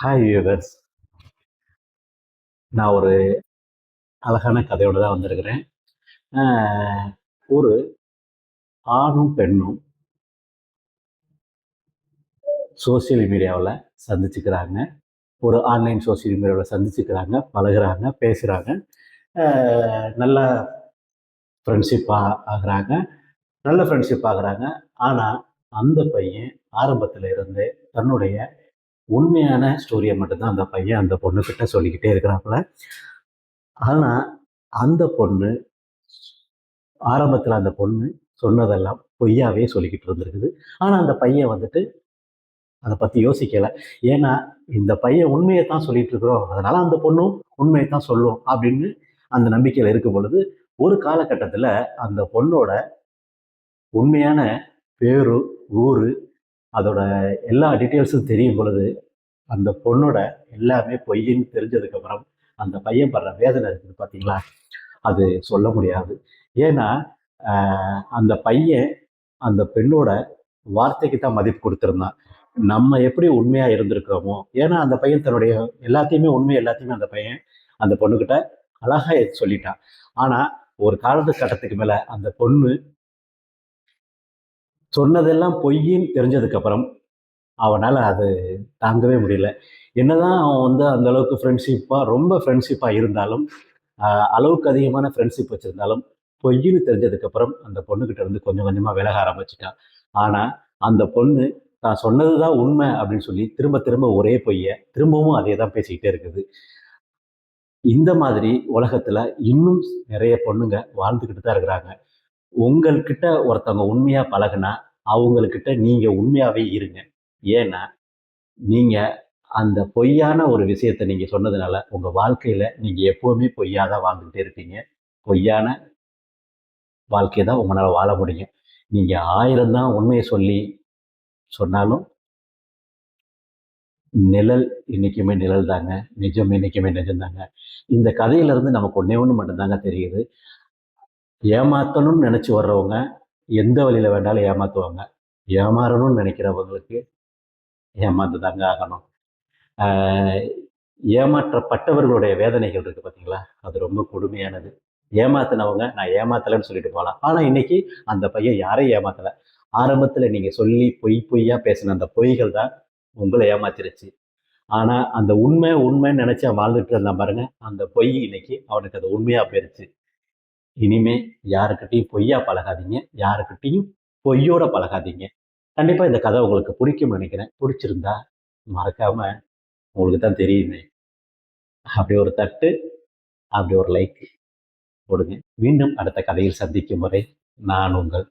Hi viewers நான் ஒரு அழகான கதையோடு தான் வந்திருக்கிறேன். ஒரு ஆணும் பெண்ணும் சோஷியல் மீடியாவில் சந்திச்சுக்கிறாங்க. ஒரு ஆன்லைன் சோஷியல் மீடியாவில் சந்திச்சுக்கிறாங்க பழகுறாங்க பேசுகிறாங்க நல்ல ஃப்ரெண்ட்ஷிப்பாக ஆகிறாங்க. நல்ல ஃப்ரெண்ட்ஷிப் ஆகிறாங்க. ஆனால் அந்த பையன் ஆரம்பத்தில் இருந்தே தன்னுடைய உண்மையான ஸ்டோரியை மட்டும்தான் அந்த பையன் அந்த பொண்ணுக்கிட்ட சொல்லிக்கிட்டே இருக்கிறாப்புல. ஆனால் அந்த பொண்ணு ஆரம்பத்தில் அந்த பொண்ணு சொன்னதெல்லாம் பொய்யாவே சொல்லிக்கிட்டு இருந்திருக்குது. ஆனால் அந்த பையன் வந்துட்டு அதை பற்றி யோசிக்கலை. ஏன்னா இந்த பையன் உண்மையை தான் சொல்லிட்டு இருக்கிறோம். அதனால அந்த பொண்ணும் உண்மையை தான் சொல்லும் அப்படின்னு அந்த நம்பிக்கையில் இருக்கும் பொழுது ஒரு காலகட்டத்தில் அந்த பொண்ணோட உண்மையான பேரு ஊர் அதோட எல்லா டீட்டெயில்ஸும் தெரியும் பொழுது அந்த பொண்ணோட எல்லாமே பொய்ன்னு தெரிஞ்சதுக்கப்புறம் அந்த பையன் படுற வேதனை இருக்குது பார்த்தீங்களா அது சொல்ல முடியாது. ஏன்னா அந்த பையன் அந்த பெண்ணோட வார்த்தைக்கு தான் மதிப்பு கொடுத்துருந்தான். நம்ம எப்படி உண்மையாக இருந்திருக்கிறோமோ ஏன்னா அந்த பையன் தன்னுடைய எல்லாத்தையுமே உண்மை எல்லாத்தையுமே அந்த பையன் அந்த பொண்ணுக்கிட்ட அழகாக சொல்லிட்டான். ஆனால் ஒரு காலத்து கட்டத்துக்கு மேலே அந்த பொண்ணு சொன்னதெல்லாம் பொய்ன்னு தெரிஞ்சதுக்கப்புறம் அவனால் அது தாங்கவே முடியல. என்னதான் அவன் வந்து அந்த அளவுக்கு ஃப்ரெண்ட்ஷிப்பாக ரொம்ப ஃப்ரெண்ட்ஷிப்பாக இருந்தாலும் அளவுக்கு அதிகமான ஃப்ரெண்ட்ஷிப் வச்சுருந்தாலும் பொய்ன்னு தெரிஞ்சதுக்கப்புறம் அந்த பொண்ணுக்கிட்ட இருந்து கொஞ்சம் கொஞ்சமாக விலக ஆரம்பிச்சிட்டான். ஆனால் அந்த பொண்ணு தான் சொன்னது தான் உண்மை அப்படின்னு சொல்லி திரும்ப திரும்ப ஒரே பொய்யை திரும்பவும் அதே தான் பேசிக்கிட்டே இருக்குது. இந்த மாதிரி உலகத்தில் இன்னும் நிறைய பொண்ணுங்க வாழ்ந்துக்கிட்டு தான் இருக்கிறாங்க. உங்கள்கிட்ட ஒருத்தவங்க உண்மையாக பழகுனா அவங்கக்கிட்ட நீங்கள் உண்மையாகவே இருங்க. ஏன்னா நீங்கள் அந்த பொய்யான ஒரு விஷயத்தை நீங்கள் சொன்னதுனால உங்கள் வாழ்க்கையில் நீங்கள் எப்போவுமே பொய்யாக தான் வாழ்ந்துக்கிட்டே இருப்பீங்க. பொய்யான வாழ்க்கையை தான் உங்களால் வாழ முடியும். நீங்கள் ஆயிரம் தான் உண்மையை சொல்லி சொன்னாலும் நிழல் இன்னைக்குமே நிழல் தாங்க நிஜம் இன்றைக்குமே நிஜம்தாங்க. இந்த கதையிலேருந்து நமக்கு ஒன்றே ஒன்று மட்டும்தாங்க தெரியுது. ஏமாற்றணும்னு நினச்சி வர்றவங்க எந்த வழியில் வேண்டாலும் ஏமாற்றுவாங்க ஏமாறணும்னு நினைக்கிறவங்களுக்கு ஏமாந்து தாங்க ஆகணும் ஏமாற்றப்பட்டவர்களுடைய வேதனைகள் இருக்குது பார்த்தீங்களா அது ரொம்ப கொடுமையானது. ஏமாத்தினவங்க நான் ஏமாத்தலைன்னு சொல்லிட்டு போகலாம் ஆனால் இன்னைக்கு அந்த பையன் யாரையும் ஏமாத்தலை. ஆரம்பத்தில் நீங்கள் சொல்லி பொய் பொய்யா பேசின அந்த பொய்கள் தான் உங்களை ஏமாத்திருச்சு. ஆனால் அந்த உண்மை உண்மைன்னு நினச்சி அவன் வாழ்ந்துட்டு இருந்தான் பாருங்க. அந்த பொய் இன்னைக்கு அவனுக்கு அது உண்மையாக போயிருச்சு. இனிமே யாருக்கிட்டையும் பொய்யா பழகாதீங்க யாருக்கிட்டையும் பொய்யோட பழகாதீங்க. கண்டிப்பாக இந்த கதை உங்களுக்கு பிடிக்கும்னு நினைக்கிறேன். பிடிச்சிருந்தா மறக்காம உங்களுக்கு தான் தெரியுமே. அப்படி ஒரு தட்டு அப்படி ஒரு லைக் போடுங்க. மீண்டும் அடுத்த கதையில் சந்திக்கும் வரை நான் உங்கள்